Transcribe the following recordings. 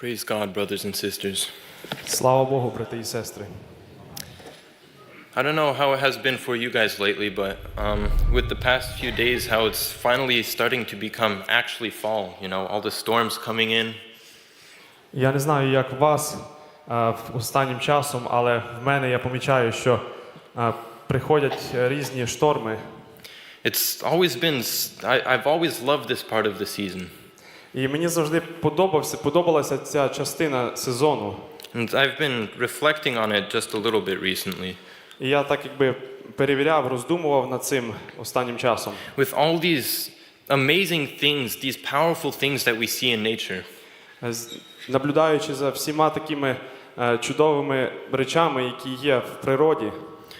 Praise God, brothers and sisters. Слава Богу, брати і сестри. I don't know how it has been for you guys lately, but um, with the past few days, how it's finally starting to become actually fall. You know, all the storms coming in. Я не знаю, як вас е, останнім часом, але в мене я помічаю, що е, приходять різні шторми. It's always been, s- I, have always loved this part of the season. І мені завжди подобався, подобалася ця частина сезону. And I've been reflecting on it just a little bit recently. І я так якби перевіряв, роздумував над цим останнім часом. With all these amazing things, these powerful things that we see in nature. Наблюдаючи за всіма такими е, чудовими речами, які є в природі,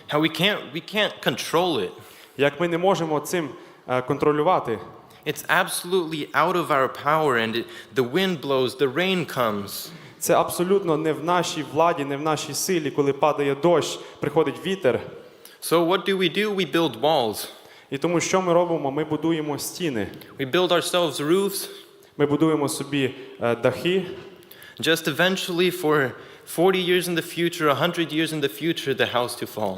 How we can't, we can't control it. як ми не можемо цим е, контролювати. It's absolutely out of our power, and it, the wind blows, the rain comes. Це абсолютно не в нашій владі, не в нашій силі, коли падає дощ, приходить вітер. So, what do we do? We build walls. І тому що ми робимо? Ми будуємо стіни, We build ourselves roofs, ми будуємо собі е, дахи, just eventually, for 40 years in the future, 100 years in the future, the house to fall.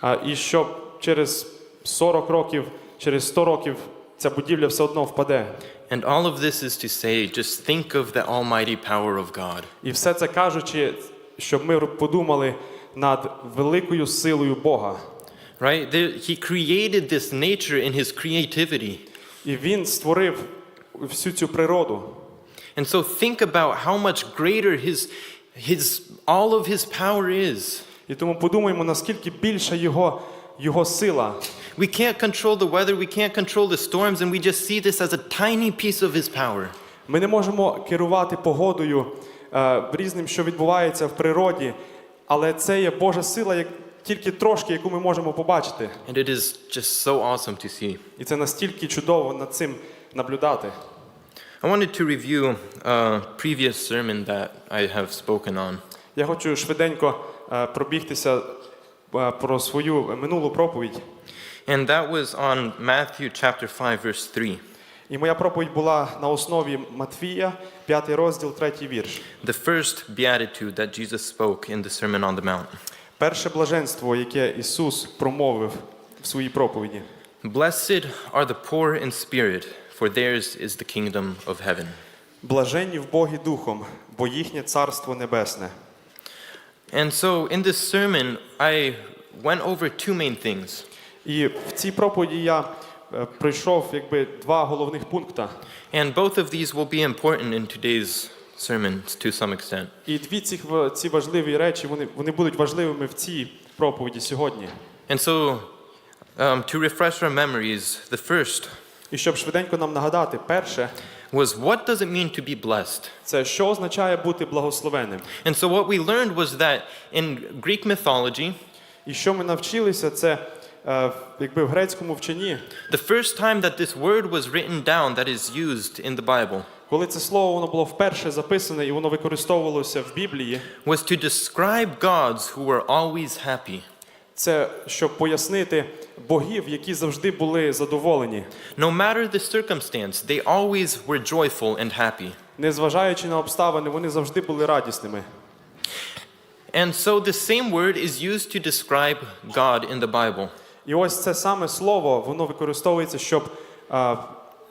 а, і щоб через 40 років, через 100 років ця будівля все одно впаде. And all of this is to say, just think of the almighty power of God. І все це кажучи, щоб ми подумали над великою силою Бога. Right? There, he created this nature in his creativity. І Він створив всю цю природу. And so think about how much greater his, his, all of his power is. І тому подумаємо, наскільки більша його, його сила. We can't control the weather, we can't control the storms, and we just see this as a tiny piece of his power. Ми не можемо керувати погодою е, різним, що відбувається в природі, але це є Божа сила, як тільки трошки, яку ми можемо побачити. And it is just so awesome to see. І це настільки чудово над цим наблюдати. I wanted to review a previous sermon that I have spoken on. Я хочу швиденько е, пробігтися про свою минулу проповідь. And that was on Matthew chapter 5 verse 3. І моя проповідь була на основі Матвія, 5 розділ, 3 вірш. The first beatitude that Jesus spoke in the Sermon on the Mount. Перше блаженство, яке Ісус промовив в своїй проповіді. Blessed are the poor in spirit, for theirs is the kingdom of heaven. Блаженні в Богі Духом, бо їхнє царство небесне. And so in this sermon, I went over two main things. І в цій проповіді я е, пройшов якби два головних пункти. And both of these will be important in today's sermon to some extent. І дві ці, ці важливі речі вони, вони будуть важливими в цій проповіді сьогодні. And so, um, to refresh our memories, the first І щоб швиденько нам нагадати, перше, was what does it mean to be blessed? це що означає бути благословенним. And so, what we learned was that in Greek mythology, І що ми навчилися, це е, якби в грецькому вченні, the first time that this word was written down that is used in the Bible коли це слово воно було вперше записане і воно використовувалося в Біблії, was to describe gods who were always happy. Це щоб пояснити богів, які завжди були задоволені, No matter the circumstance, they always were joyful and happy. незважаючи на обставини, вони завжди були радісними. And so, the same word is used to describe God in the Bible. І ось це саме слово, воно використовується, щоб а,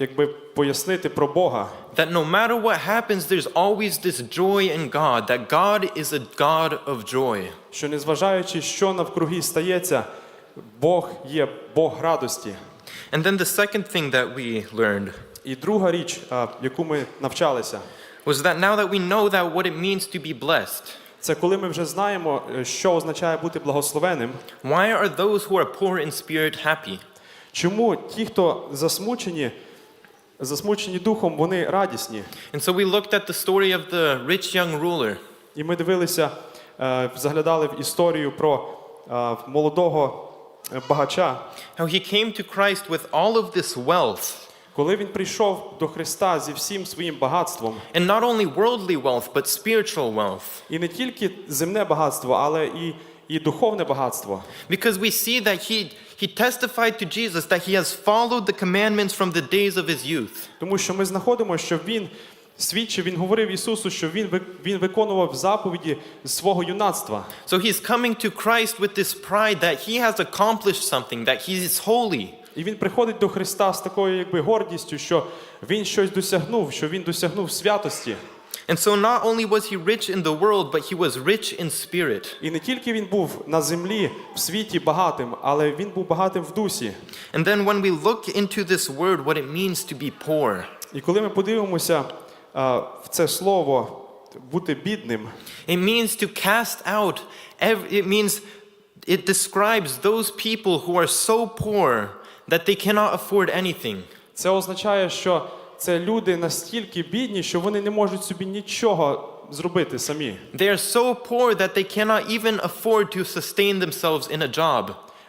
якби пояснити про Бога. That no matter what happens, there's always this joy in God, that God is a God of joy. Що незважаючи, що навкруги стається, Бог є Бог радості. And then the second thing that we learned І друга річ, яку ми навчалися, was that now that we know that what it means to be blessed, це коли ми вже знаємо, е, що означає бути благословеним. why are those who are poor in spirit happy? Чому ті, хто засмучені, засмучені духом, вони радісні? And so we looked at the story of the rich young ruler. І ми дивилися, е, заглядали в історію про е, молодого е, багача. How he came to Christ with all of this wealth, Коли він прийшов до Христа зі всім своїм багатством, and not only worldly wealth, but spiritual wealth. і не тільки земне багатство, але і, і духовне багатство. Because we see that he, he testified to Jesus that he has followed the commandments from the days of his youth. Тому що ми знаходимо, що він свідчив, він говорив Ісусу, що він, він виконував заповіді свого юнацтва. So he's coming to Christ with this pride that he has accomplished something, that he is holy. І він приходить до Христа з такою якби гордістю, що він щось досягнув, що він досягнув святості. And so not only was he rich in the world, but he was rich in spirit. І не тільки він був на землі в світі багатим, але він був багатим в дусі. And then when we look into this word, what it means to be poor, І коли ми подивимося а, в це слово бути бідним, it means to cast out, ev- it means, it describes those people who are so poor that they cannot afford anything. це означає, що це люди настільки бідні, що вони не можуть собі нічого зробити самі. They are so poor that they cannot even afford to sustain themselves in a job.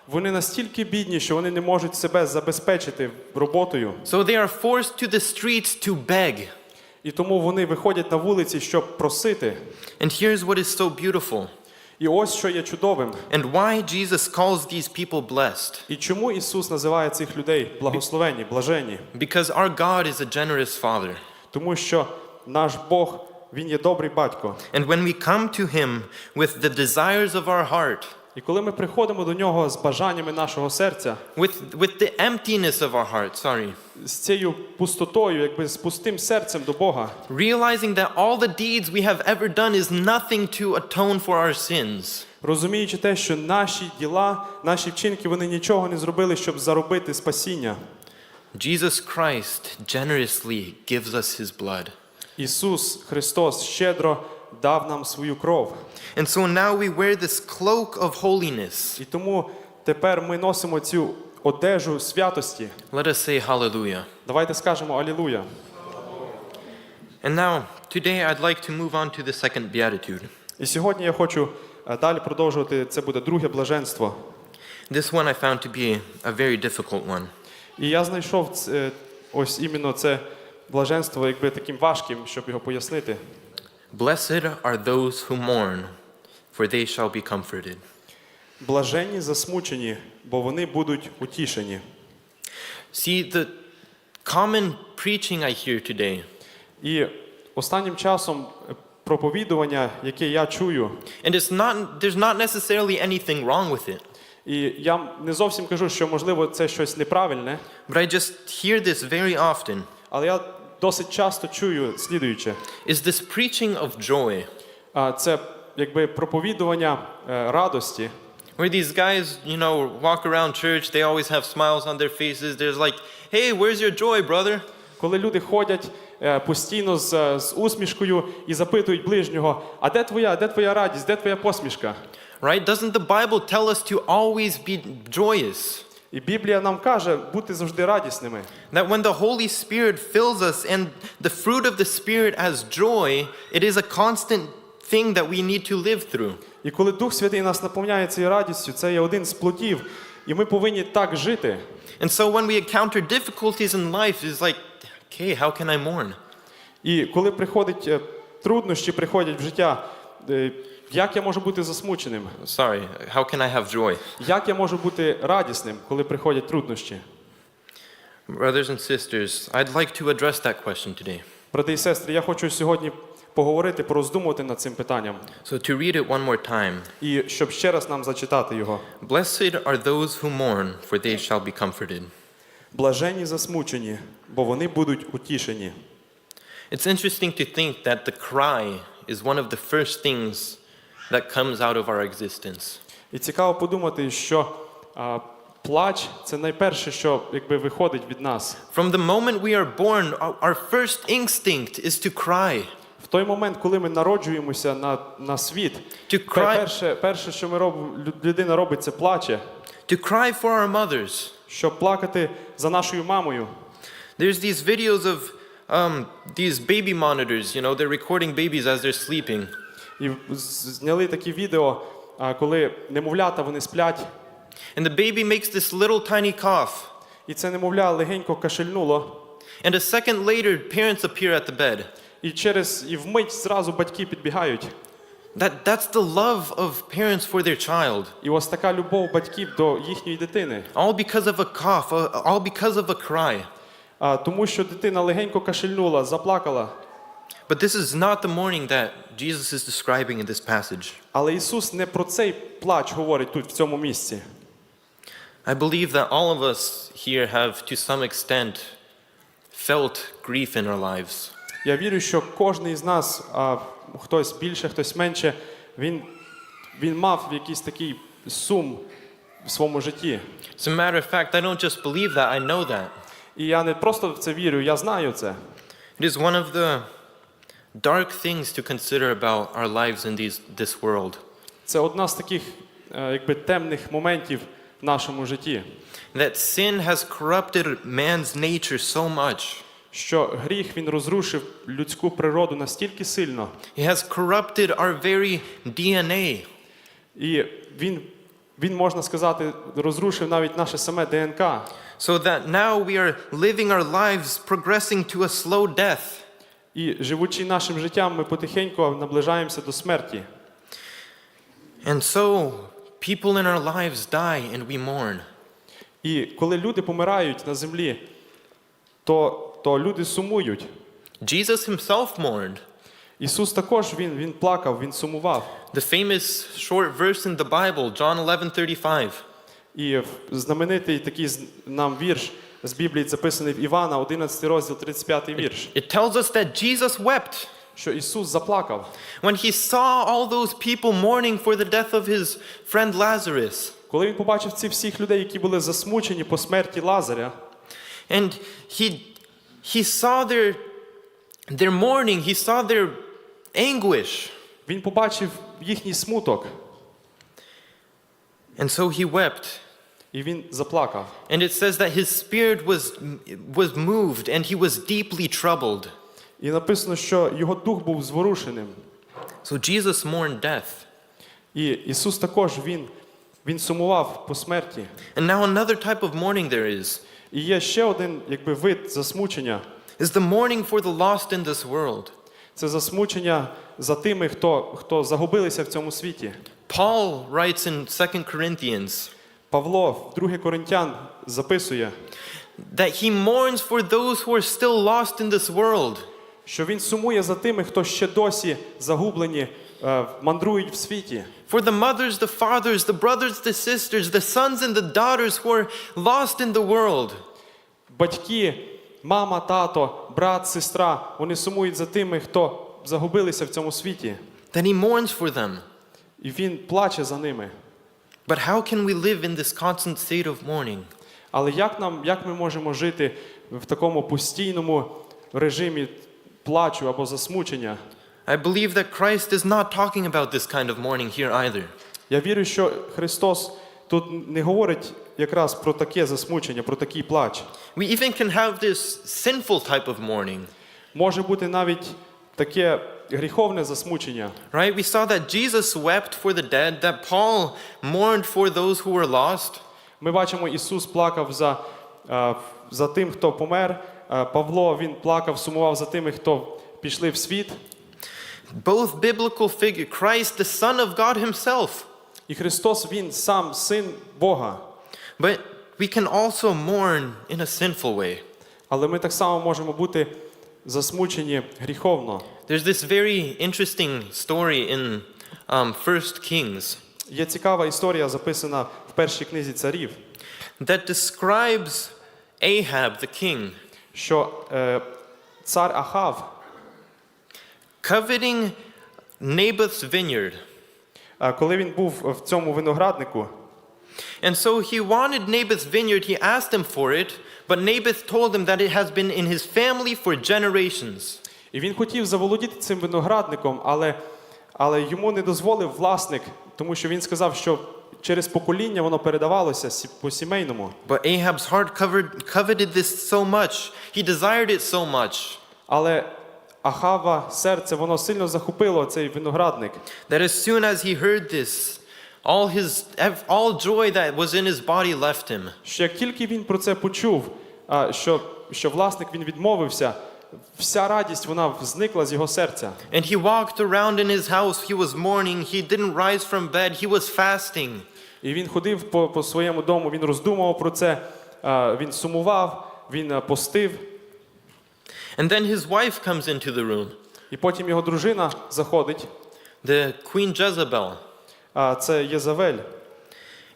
Вони настільки бідні, що вони не можуть себе забезпечити роботою, So they are forced to the streets to beg. і тому вони виходять на вулиці, щоб просити. And here's what is so beautiful І ось що є чудовим. and why Jesus calls these people blessed. І чому Ісус називає цих людей благословенні, блаженні? Because our God is a generous Father. Тому що наш Бог, Він є добрий батько. And when we come to Him with the desires of our heart, І коли ми приходимо до нього з бажаннями нашого серця, with, with the emptiness of our heart, sorry, з цією пустотою, якби з пустим серцем до Бога, realizing that all the deeds we have ever done is nothing to atone for our sins, розуміючи те, що наші діла, наші вчинки, вони нічого не зробили, щоб заробити спасіння. Jesus Christ generously gives us His blood. Ісус Христос щедро дав нам свою кров. And so now we wear this cloak of holiness. І тому тепер ми носимо цю одежу святості. Let us say hallelujah. Давайте скажемо Алілуя. And now, today I'd like to move on to the second beatitude. І сьогодні я хочу е, далі продовжувати. Це буде друге блаженство. This one I found to be a very difficult one. І я знайшов ось іменно це блаженство, якби таким важким, щоб його пояснити. Blessed are those who mourn, for they shall be comforted. Блаженні засмучені, бо вони будуть утішені. See, the common preaching I hear today І останнім часом е, проповідування, яке я чую, And it's not, there's not necessarily anything wrong with it. і я не зовсім кажу, що можливо це щось неправильне, But I just hear this very often але я досить часто чую слідуюче. is this preaching of joy, А, Це якби проповідування е, радості, where these guys, you know, walk around church, they always have smiles on their faces. There's like, hey, where's your joy, brother? коли люди ходять е, постійно з, е, з усмішкою і запитують ближнього: а де твоя, де твоя радість, де твоя посмішка? Right? Doesn't the Bible tell us to always be joyous? І Біблія нам каже бути завжди радісними. That when the Holy Spirit fills us and the fruit of the Spirit as joy, it is a constant thing that we need to live through. І коли Дух Святий нас наповняє цією радістю, це є один з плодів, і ми повинні так жити. And so when we encounter difficulties in life, it's like, okay, how can I mourn? І коли приходять е, труднощі, приходять в життя, е, як я можу бути засмученим? Sorry, how can I have joy? Як я можу бути радісним, коли приходять труднощі? Brothers and sisters, I'd like to address that question today. Брати і сестри, я хочу сьогодні поговорити, пороздумувати над цим питанням, So to read it one more time. і щоб ще раз нам зачитати його. Blessed are those who mourn, for they shall be comforted. Блажені засмучені, бо вони будуть утішені. It's interesting to think that the cry is one of the first things that comes out of our existence. І цікаво подумати, що а, плач це найперше, що якби виходить від нас. From the moment we are born, our, our first instinct is to cry. В той момент, коли ми народжуємося на, на світ, To пе- cry, перше, перше, що ми робимо, лю- людина робить, це плаче, to cry for our mothers. щоб плакати за нашою мамою. There's these videos of um, these baby monitors, you know, they're recording babies as they're sleeping. І зняли такі відео, коли немовлята вони сплять, And the baby makes this little tiny cough. і це немовля легенько кашельнуло. And a second later, parents appear at the bed. І через і вмить зразу батьки підбігають. That, that's the love of parents for their child. І ось така любов батьків до їхньої дитини. All because of a cough, all because of a cry. А, тому що дитина легенько кашельнула, заплакала. But this is not the mourning that Jesus is describing in this passage. Але Ісус не про цей плач говорить тут, в цьому місці. I believe that all of us here have, to some extent, felt grief in our lives. Я вірю, що кожен із нас, а хтось більше, хтось менше, він, він мав якийсь такий сум в своєму житті. As a matter of fact, I don't just believe that, I know that. І я не просто в це вірю, я знаю це. It is one of the dark things to consider about our lives in these, this world. Це одна з таких е, якби, темних моментів в нашому житті, That sin has corrupted man's nature so much. що гріх він розрушив людську природу настільки сильно, It has corrupted our very DNA. і він, він можна сказати, розрушив навіть наше саме ДНК. So that now we are living our lives progressing to a slow death. І живучи нашим життям, ми потихеньку наближаємося до смерті. And so people in our lives die and we mourn. І коли люди помирають на землі, то, то люди сумують. Jesus himself mourned. Ісус також він, він плакав, він сумував. The famous short verse in the Bible, John 11:35. І знаменитий такий нам вірш з Біблії записаний в Івана, 11 розділ, 35 вірш, It tells us that Jesus wept що Ісус заплакав, when he saw all those people mourning for the death of his friend Lazarus. коли він побачив цих всіх людей, які були засмучені по смерті Лазаря, And he he saw their their mourning, he saw their anguish. він побачив їхній смуток, And so he wept. і він заплакав. And it says that his spirit was was moved and he was deeply troubled. І написано, що його дух був зворушеним. So Jesus mourned death. І Ісус також він, він сумував по смерті. And now another type of mourning there is І є ще один якби, вид засмучення. is the mourning for the lost in this world. Це засмучення за тими, хто, хто загубилися в цьому світі. Paul writes in 2 Corinthians Павло в 2 Коринтян записує, that he mourns for those who are still lost in this world. що він сумує за тими, хто ще досі загублені, е, мандрують в світі. For the mothers, the fathers, the brothers, the sisters, the sons and the daughters who are lost in the world. Батьки, мама, тато, брат, сестра, вони сумують за тими, хто загубилися в цьому світі. That he mourns for them. І він плаче за ними. But how can we live in this constant state of mourning? Але як нам, як ми можемо жити в такому постійному режимі плачу або засмучення? I believe that Christ is not talking about this kind of mourning here either. Я вірю, що Христос тут не говорить якраз про таке засмучення, про такий плач. We even can have this sinful type of mourning, Може бути навіть таке гріховне засмучення. right? We saw that Jesus wept for the dead, that Paul mourned for those who were lost. Ми бачимо, Ісус плакав за, е, за тим, хто помер. Е, Павло він плакав, сумував за тими, хто пішли в світ. Both biblical figure, Christ, the Son of God Himself. І Христос Він сам син Бога. But we can also mourn in a sinful way. Але ми так само можемо бути засмучені гріховно. There's this very interesting story in um, 1 Kings Є цікава історія, записана в першій книзі царів, that describes Ahab, the king, що е, цар Ахав, coveting Naboth's vineyard. е, коли він був в цьому винограднику, And so he wanted Naboth's vineyard, he asked him for it, but Naboth told him that it has been in his family for generations. і він хотів заволодіти цим виноградником, але, але йому не дозволив власник, тому що він сказав, що через покоління воно передавалося по сімейному. But Ahab's heart covered, coveted this so much, he desired it so much, Але Ахава серце воно сильно захопило цей виноградник. that as soon as he heard this, all his all joy that was in his body left him. Що як тільки він про це почув, а, що, що власник він відмовився, вся радість вона зникла з його серця. And he walked around in his house, he was mourning, he didn't rise from bed, he was fasting. І він ходив по, по своєму дому, він роздумував про це, а, він сумував, він постив. And then his wife comes into the room. І потім його дружина заходить, the Queen Jezebel. а це Єзавель.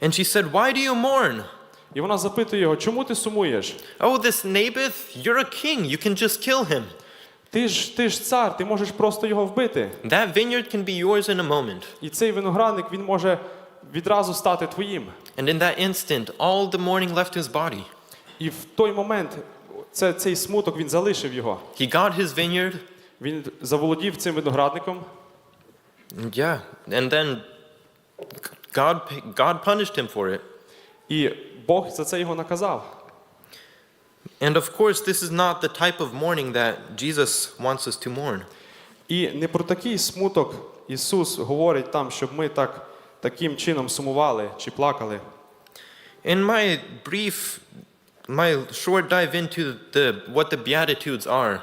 And she said, Why do you mourn? І вона запитує його, чому ти сумуєш? Oh, this Naboth, you're a king. You can just kill him. Ти ж, ти ж цар, ти можеш просто його вбити. That vineyard can be yours in a moment. І цей виноградник він може відразу стати твоїм. And in that instant, all the mourning left his body. І в той момент це, цей смуток він залишив його. He got his vineyard, Він заволодів цим виноградником, yeah, and then God, God punished him for it. і Бог за це його наказав. And of course, this is not the type of mourning that Jesus wants us to mourn. І не про такий смуток Ісус говорить там, щоб ми так, таким чином сумували чи плакали. In my brief, my short dive into the, what the Beatitudes are,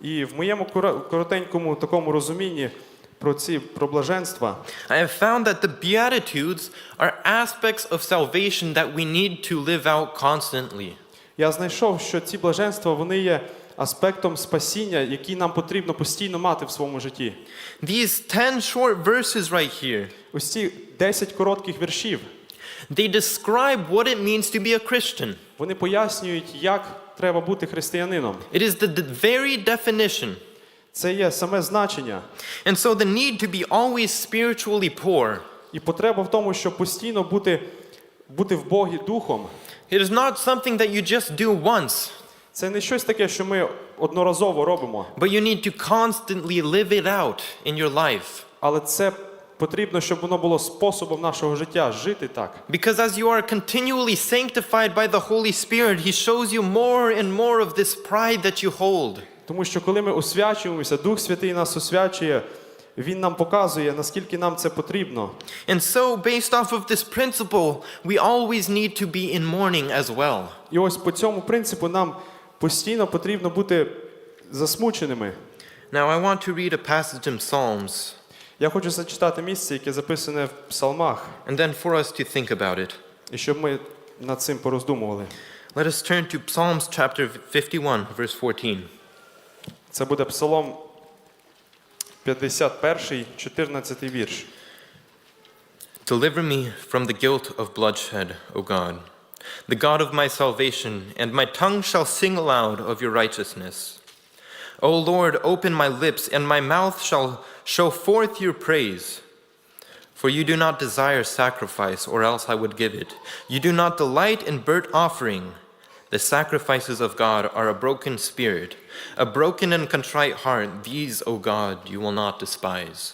І в моєму коротенькому такому розумінні про ці про блаженства, I have found that the Beatitudes are aspects of salvation that we need to live out constantly. я знайшов, що ці блаженства вони є аспектом спасіння, який нам потрібно постійно мати в своєму житті. These 10 short verses right here, Ось ці 10 коротких віршів, they describe what it means to be a Christian. вони пояснюють, як треба бути християнином. It is the, the very definition. Це є саме значення. And so the need to be always spiritually poor. І потреба в тому, щоб постійно бути, бути в Богі духом. It is not something that you just do once, Це не щось таке, що ми одноразово робимо, but you need to constantly live it out in your life. але це потрібно, щоб воно було способом нашого життя жити так. Because as you are continually sanctified by the Holy Spirit, He shows you more and more of this pride that you hold. Тому що коли ми освячуємося, Дух Святий нас освячує, Він нам показує, наскільки нам це потрібно. And so, based off of this principle, we always need to be in mourning as well. І ось по цьому принципу нам постійно потрібно бути засмученими. Now, I want to read a passage in Psalms, Я хочу зачитати місце, яке записане в псалмах, and then for us to think about it. і щоб ми над цим пороздумували. Let us turn to Psalms chapter 51, verse 14. Це буде Псалом 51, 14 вірш. Deliver me from the guilt of bloodshed, O God, the God of my salvation, and my tongue shall sing aloud of your righteousness. O Lord, open my lips, and my mouth shall show forth your praise. For you do not desire sacrifice, or else I would give it. You do not delight in burnt offering. The sacrifices of God are a broken spirit, a broken and contrite heart. These, O God, you will not despise.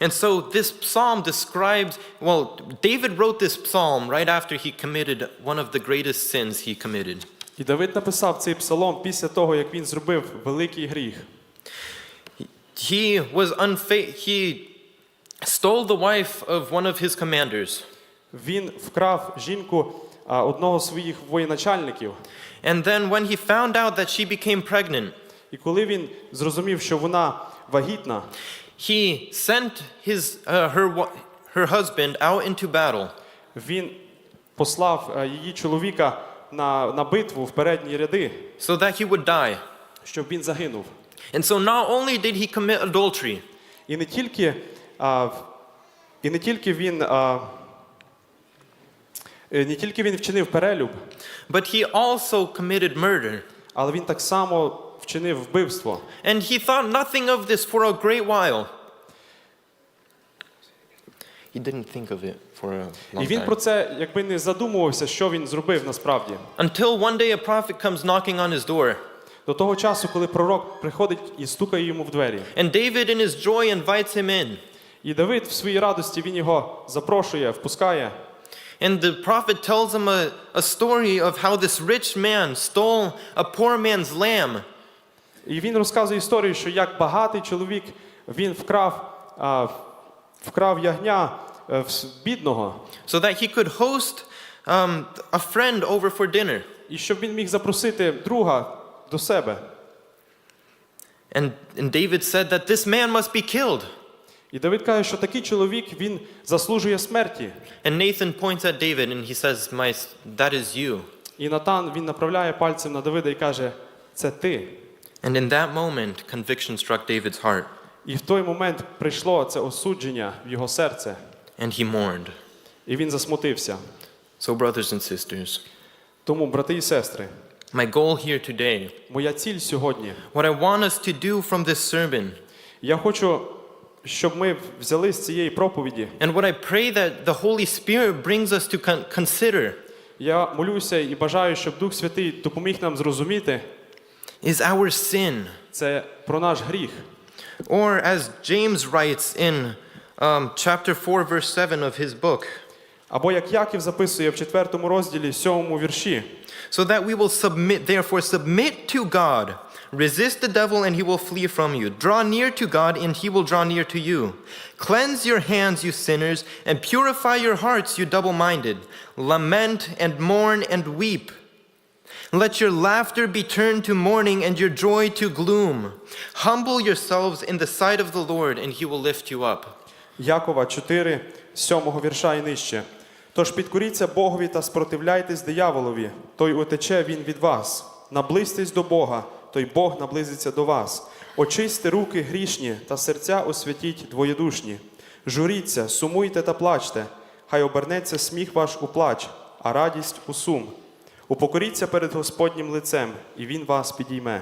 And so this psalm describes, well, David wrote this psalm right after he committed one of the greatest sins he committed. І Давид написав цей псалом після того, як він зробив великий гріх. He was unfa- he stole the wife of one of his commanders. Він вкрав жінку а, одного з своїх воєначальників. And then when he found out that she became pregnant, І коли він зрозумів, що вона вагітна, he sent his, uh, her, her husband out into battle. він послав її чоловіка на, на битву в передні ряди, so that he would die. щоб він загинув. And so not only did he commit adultery, І не тільки, а, і не тільки він. А, е, не тільки він вчинив перелюб, but he also committed murder. але він так само вчинив вбивство. And he thought nothing of this for a great while. He didn't think of it for a long І він про це якби не задумувався, що він зробив насправді. Until one day a prophet comes knocking on his door. До того часу, коли пророк приходить і стукає йому в двері. And David, in his joy, invites him in. І Давид в своїй радості він його запрошує, впускає. And the prophet tells him a, a story of how this rich man stole a poor man's lamb. І він розказує історію, що як багатий чоловік він вкрав, а, вкрав ягня е, в с- бідного, so that he could host um, a friend over for dinner. і щоб він міг запросити друга до себе. And, and David said that this man must be killed. І Давид каже, що такий чоловік він заслужує смерті. And Nathan points at David and he says, My, That is you. І Натан він направляє пальцем на Давида і каже: Це ти. And in that moment, conviction struck David's heart, І в той момент прийшло це осудження в його серце, and he mourned. і він засмутився. So, brothers and sisters, Тому, брати і сестри, my goal here today, моя ціль сьогодні. what I want us to do from this sermon, Я хочу, щоб ми взяли з цієї проповіді. and what I pray that the Holy Spirit brings us to con- consider, Я молюся і бажаю, щоб Дух Святий допоміг нам зрозуміти is our sin. це про наш гріх. Or, as James writes in um, chapter 4, verse 7 of his book, Або як Яків записує в 4 розділі, 7 вірші. so that we will submit, therefore, submit to God. Resist the devil, and he will flee from you. Draw near to God, and he will draw near to you. Cleanse your hands, you sinners, and purify your hearts, you double minded. Lament and mourn and weep. Let your laughter be turned to mourning and your joy to gloom. Humble yourselves in the sight of the Lord, and he will lift you up. Якова 4, 7 вірша і нижче. Тож підкоріться Богові та спротивляйтесь дияволові, той утече він від вас. Наблизьтесь до Бога, Той Бог наблизиться до вас. Очисьте руки грішні та серця освятіть двоєдушні. Журіться, сумуйте та плачте, хай обернеться сміх ваш у плач, а радість у сум. Упокоріться перед Господнім лицем, і Він вас підійме.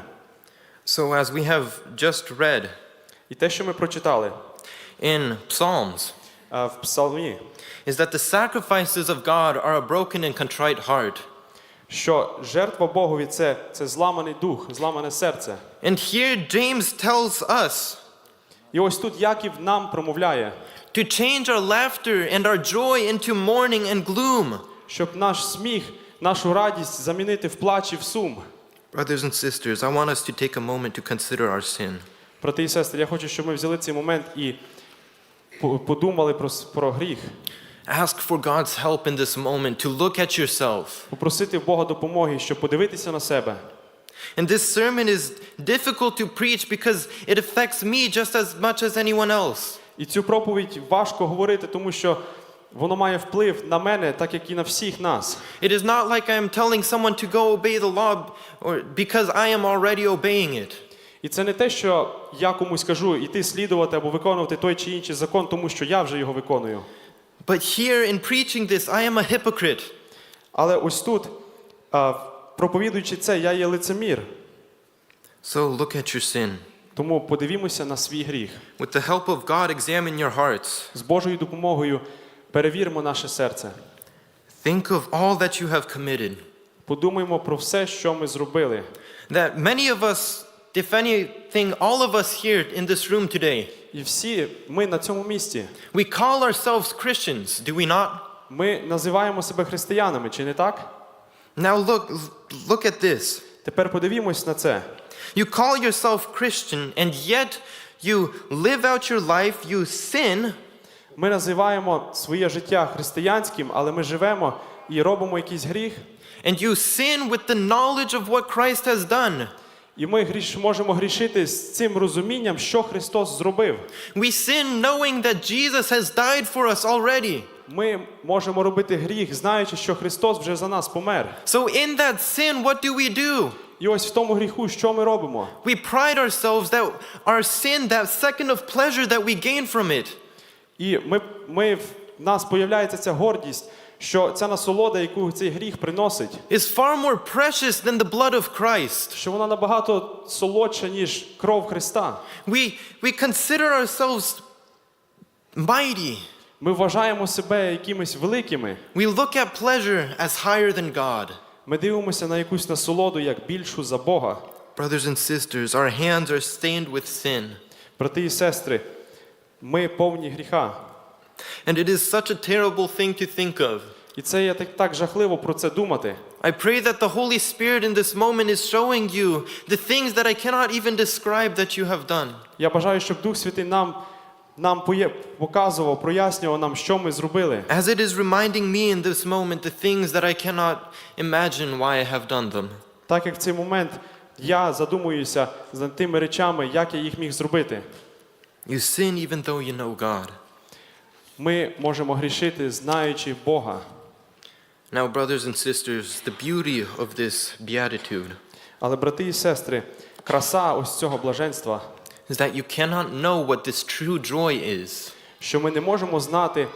So, as we have just read І те, що ми прочитали in Psalms, в Псалмі, is that the sacrifices of God are a broken and contrite heart. Що жертва Богові це, це зламаний дух, зламане серце. And here James tells us І ось тут Яків нам промовляє, to change our laughter and our joy into mourning and gloom. щоб наш сміх, нашу радість замінити в плач і в сум. Brothers and sisters, I want us to take a moment to consider our sin. Брати і сестри, я хочу, щоб ми взяли цей момент і по- подумали про, с- про гріх, Ask for God's help in this moment to look at yourself. попросити в Бога допомоги, щоб подивитися на себе. And this sermon is difficult to preach because it affects me just as much as anyone else. І цю проповідь важко говорити, тому що воно має вплив на мене, так як і на всіх нас. It is not like I am telling someone to go obey the law or because I am already obeying it. І це не те, що я комусь кажу іти слідувати або виконувати той чи інший закон, тому що я вже його виконую. But here in preaching this, I am a hypocrite. Але ось тут, а, проповідуючи це, я є лицемір. So look at your sin. Тому подивімося на свій гріх. With the help of God, examine your hearts. З Божою допомогою перевіримо наше серце. Think of all that you have committed. Подумаймо про все, що ми зробили. That many of us, if anything, all of us here in this room today, І всі ми на цьому місці. we call ourselves Christians, do we not? Ми називаємо себе християнами, чи не так? Now look, look at this. Тепер подивімось на це. You call yourself Christian, and yet you live out your life, you sin, Ми називаємо своє життя християнським, але ми живемо і робимо якийсь гріх. and you sin with the knowledge of what Christ has done. І ми гріш, можемо грішити з цим розумінням, що Христос зробив. We sin knowing that Jesus has died for us already. Ми можемо робити гріх, знаючи, що Христос вже за нас помер. So, in that sin, what do we do? І ось в тому гріху, що ми робимо? We pride ourselves that our sin, that second of pleasure that we gain from it, І ми, ми, в нас появляється ця гордість, що ця насолода, яку цей гріх приносить, is far more precious than the blood of Christ. що вона набагато солодша, ніж кров Христа. We, we consider ourselves mighty. Ми вважаємо себе якимись великими. We look at pleasure as higher than God. Ми дивимося на якусь насолоду як більшу за Бога. Brothers and sisters, our hands are stained with sin. Брати і сестри, ми повні гріха. And it is such a terrible thing to think of. І це є так, так жахливо про це думати. I pray that the Holy Spirit in this moment is showing you the things that I cannot even describe that you have done. Я бажаю, щоб Дух Святий нам, нам поє- показував, прояснював нам, що ми зробили. As it is reminding me in this moment the things that I cannot imagine why I have done them. Так як в цей момент я задумуюся над тими речами, як я їх міг зробити. You sin even though you know God. Ми можемо грішити, знаючи Бога. Now, brothers and sisters, the beauty of this beatitude Але, брати і сестри, краса ось цього блаженства, is that you cannot know what this true joy is. що ми не можемо знати,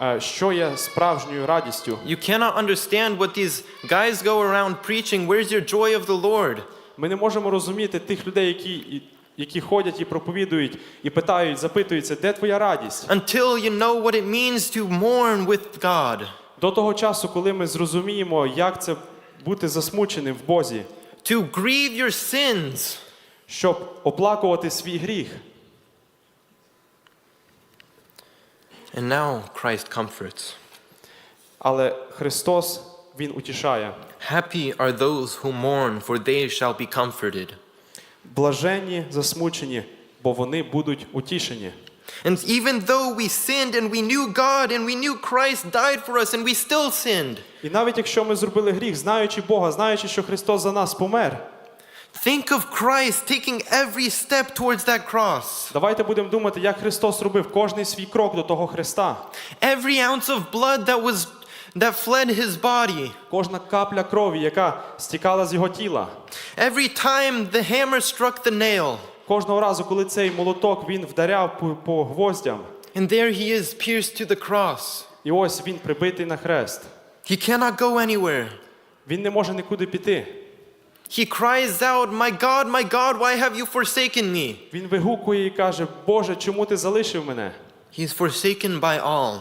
е, що є справжньою радістю. You cannot understand what these guys go around preaching, where's your joy of the Lord? Ми не можемо розуміти тих людей, які, які ходять і проповідують, і питають, запитуються, де твоя радість? Until you know what it means to mourn with God, До того часу, коли ми зрозуміємо, як це бути засмученим в Бозі, to grieve your sins, щоб оплакувати свій гріх. and now Christ comforts. Але Христос Він утішає. Happy are those who mourn, for they shall be comforted. Блаженні, засмучені, бо вони будуть утішені. And even though we sinned and we knew God and we knew Christ died for us and we still sinned, І навіть якщо ми зробили гріх, знаючи Бога, знаючи, що Христос за нас помер, think of Christ taking every step towards that cross. давайте будемо думати, як Христос робив кожний свій крок до того Христа. Every ounce of blood that was that fled his body. Кожна капля крові, яка стікала з його тіла. Every time the hammer struck the nail. Кожного разу, коли цей молоток він вдаряв по, по гвоздям, And there he is pierced to the cross. і ось він прибитий на хрест. He cannot go anywhere. Він не може нікуди піти. He cries out, My God, my God, why have you forsaken me? Він вигукує і каже: Боже, чому ти залишив мене? He is forsaken by all,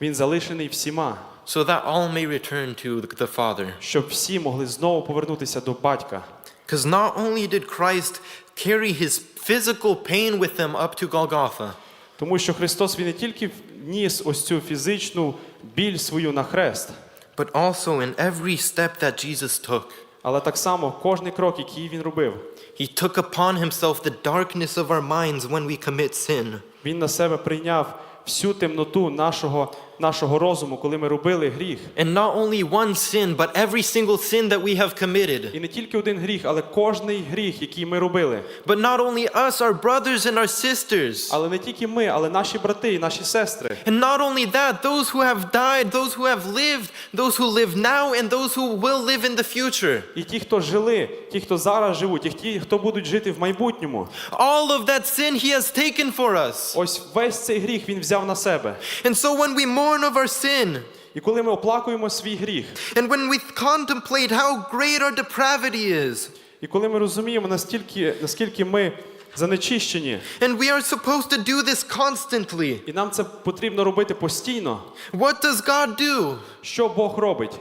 Він залишений всіма, so that all may return to the Father. щоб всі могли знову повернутися до батька. Because not only did Christ carry his physical pain with him up to Golgotha, Тому що Христос він не тільки ніс ось цю фізичну біль свою на хрест, but also in every step that Jesus took, але так само кожний крок, який він робив, he took upon himself the darkness of our minds when we commit sin. він на себе прийняв всю темноту нашого, нашого розуму, коли ми робили гріх. And not only one sin, but every single sin that we have committed. І не тільки один гріх, але кожний гріх, який ми робили. But not only us, our brothers and our sisters. Але не тільки ми, але наші брати і наші сестри. And not only that, those who have died, those who have lived, those who live now, and those who will live in the future. І ті, хто жили, ті, хто зараз живуть, і ті, хто будуть жити в майбутньому. All of that sin he has taken for us. Ось весь цей гріх він взяв на себе. And so when we mourn of our sin, І коли ми оплакуємо свій гріх, and when we contemplate how great our depravity is, і коли ми розуміємо, настільки, наскільки ми занечищені, and we are supposed to do this constantly, і нам це потрібно робити постійно, what does God do? що Бог робить?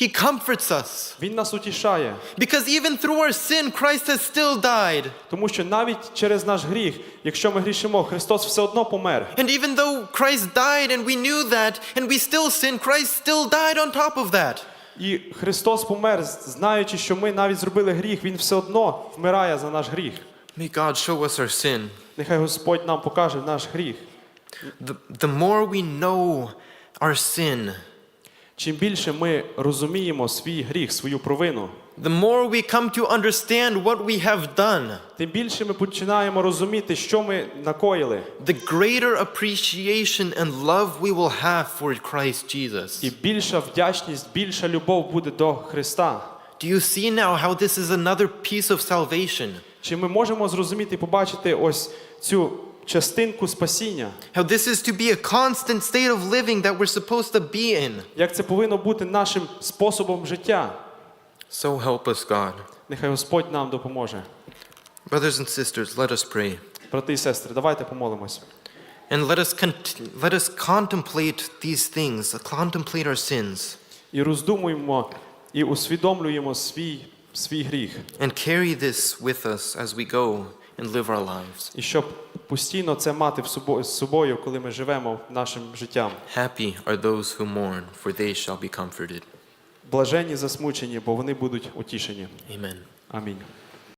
He comforts us. Він нас утішає, Because even through our sin, Christ has still died. тому що навіть через наш гріх, якщо ми грішимо, Христос все одно помер. And even though Christ died and we knew that, and we still sin, Christ still died on top of that. І Христос помер, знаючи, що ми навіть зробили гріх, Він все одно вмирає за наш гріх. May God show us our sin. Нехай Господь нам покаже наш гріх. The, the more we know our sin, Чим більше ми розуміємо свій гріх, свою провину, the more we come to understand what we have done, тим більше ми починаємо розуміти, що ми накоїли. the greater appreciation and love we will have for Christ Jesus. І більша вдячність, більша любов буде до Христа. Do you see now how this is another piece of salvation? Чи ми можемо зрозуміти і побачити ось цю частинку спасіння? How this is to be a constant state of living that we're supposed to be in. Як це повинно бути нашим способом життя? So help us, God. Нехай Господь нам допоможе. Brothers and sisters, let us pray. Брати і сестри, давайте помолимось. And let us, cont- let us contemplate these things, contemplate our sins, І роздумуємо і усвідомлюємо свій, свій гріх. and carry this with us as we go And live our lives. І щоб постійно це мати в собо- з собою, коли ми живемо нашим життям. Happy are those who mourn, for they shall be comforted. Блаженні засмучені, бо вони будуть утішені. Amen. Амінь.